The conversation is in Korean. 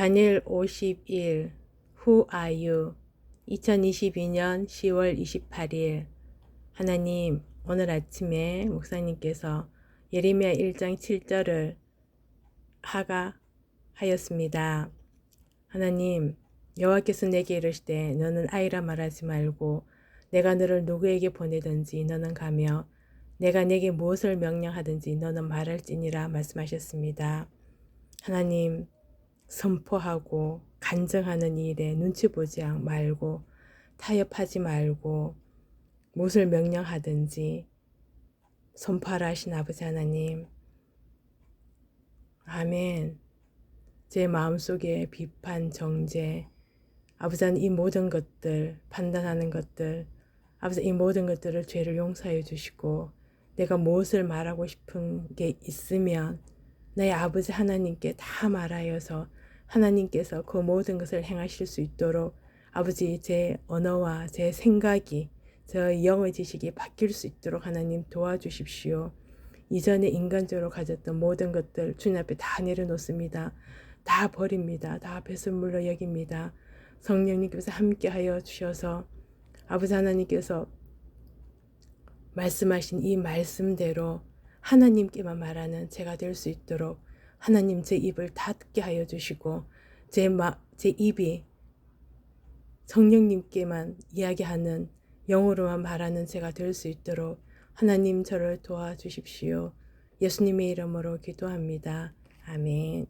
다니엘 51 Who are you? 2022년 10월 28일 하나님 오늘 아침에 목사님께서 예레미야 1장 7절을 하가 하였습니다. 하나님 여호와께서 내게 이르시되 너는 아이라 말하지 말고 내가 너를 누구에게 보내든지 너는 가며 내가 내게 무엇을 명령하든지 너는 말할지니라 말씀하셨습니다. 하나님 선포하고 간증하는 일에 눈치 보지 말고 타협하지 말고 무엇을 명령하든지 선포하라 하신 아버지 하나님. 아멘. 제 마음속에 비판 정죄 아버지 하나님 이 모든 것들 판단하는 것들 아버지 이 모든 것들을 죄를 용서해 주시고 내가 무엇을 말하고 싶은 게 있으면 나의 아버지 하나님께 다 말하여서 하나님께서 그 모든 것을 행하실 수 있도록 아버지 제 언어와 제 생각이 저 영의 지식이 바뀔 수 있도록 하나님 도와주십시오. 이전에 인간적으로 가졌던 모든 것들 주님 앞에 다 내려놓습니다. 다 버립니다. 다 배설물로 여깁니다. 성령님께서 함께하여 주셔서 아버지 하나님께서 말씀하신 이 말씀대로 하나님께만 말하는 제가 될 수 있도록 하나님 제 입을 닫게 하여 주시고 제, 마, 제 입이 성령님께만 이야기하는 영어로만 말하는 제가 될 수 있도록 하나님 저를 도와주십시오. 예수님의 이름으로 기도합니다. 아멘.